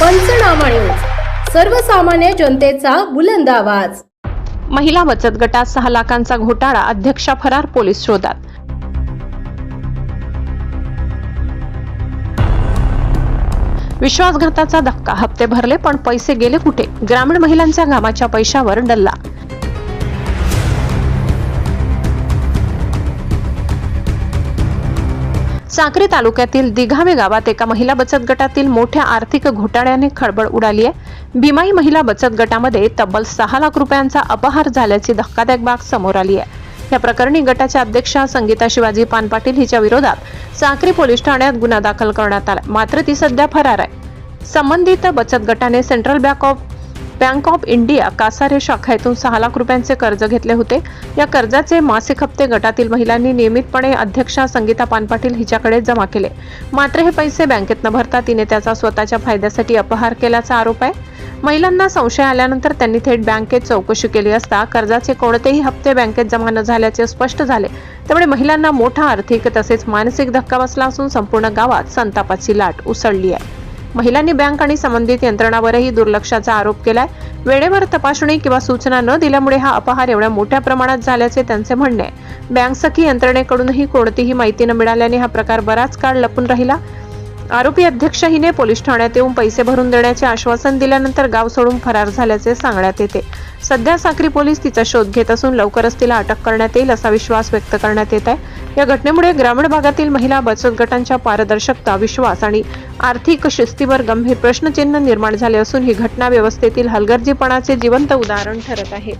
पंचनामा न्यूज. सर्वसामान्य जनतेचा बुलंद आवाज. महिला बचत गटात सहा लाखांचा घोटाळा अध्यक्षा फरार पोलीस शोधात. विश्वासघाताचा धक्का हप्ते भरले पण पैसे गेले कुठे? ग्रामीण महिलांच्या घामाच्या पैशावर डल्ला साक्री तालुक्यातील दिघावे गावात एका महिला बचत गटातील मोठ्या आर्थिक घोटाळ्याने खळबळ उडाली आहे. भीमाई महिला बचत गटामध्ये तब्बल सहा लाख रुपयांचा अपहार झाल्याची धक्कादायक बाग समोर आली आहे. या प्रकरणी गटाच्या अध्यक्षा संगीता शिवाजी पानपाटील हिच्या विरोधात साक्री पोलीस ठाण्यात गुन्हा दाखल करण्यात आला. मात्र ती सध्या फरार आहे. संबंधित बचत गटाने central bank of bank of India Kasare शाखेतून सहा लाख रुपयांचे कर्ज घेतले होते. या कर्जाचे मासिक हप्ते गटातील महिलांनी नियमितपणे अध्यक्षा संगीता पानपाटील हिच्याकडे जमा केले. मात्र हे पैसे बँकेत न भरता तिने त्याचा स्वतःच्या फायद्यासाठी अपहार केल्याचा आरोप आहे. महिलांना संशय आल्यानंतर त्यांनी थेट बँकेत चौकशी केली असता कर्जाचे कोणतेही हप्ते बँकेत जमा न झाल्याचे स्पष्ट झाले. त्यामुळे महिलांना मोठा आर्थिक तसेच मानसिक धक्का बसला असून संपूर्ण गावात संतापाची लाट उसळली आहे. महिलांनी बँक आणि संबंधित यंत्रणावरही दुर्लक्षाचा आरोप केलाय. वेळेवर तपासणी किंवा सूचना न दिल्यामुळे हा अपहार एवढ्या मोठ्या प्रमाणात झाल्याचे त्यांचे म्हणणे आहे. बँक सखी यंत्रणेकडूनही कोणतीही माहिती न मिळाल्याने हा प्रकार बराच काळ लपून राहिला. आरोपी अध्यक्ष हिने पोलीस ठाण्यात येऊन पैसे भरून देण्याचे आश्वासन दिल्यानंतर गाव सोडून फरार झाल्याचे सांगण्यात येते. सध्या साक्री पोलीस तिचा शोध घेत असून लवकरच तिला अटक करण्यात येईल असा विश्वास व्यक्त करण्यात येत आहे. या घटनेमुळे ग्रामीण भागातील महिला बचत गटांच्या पारदर्शकता विश्वास आणि आर्थिक शिस्तीवर गंभीर प्रश्नचिन्ह निर्माण झाले असून ही घटना व्यवस्थेतील हलगर्जीपणाचे जिवंत उदाहरण ठरत आहे.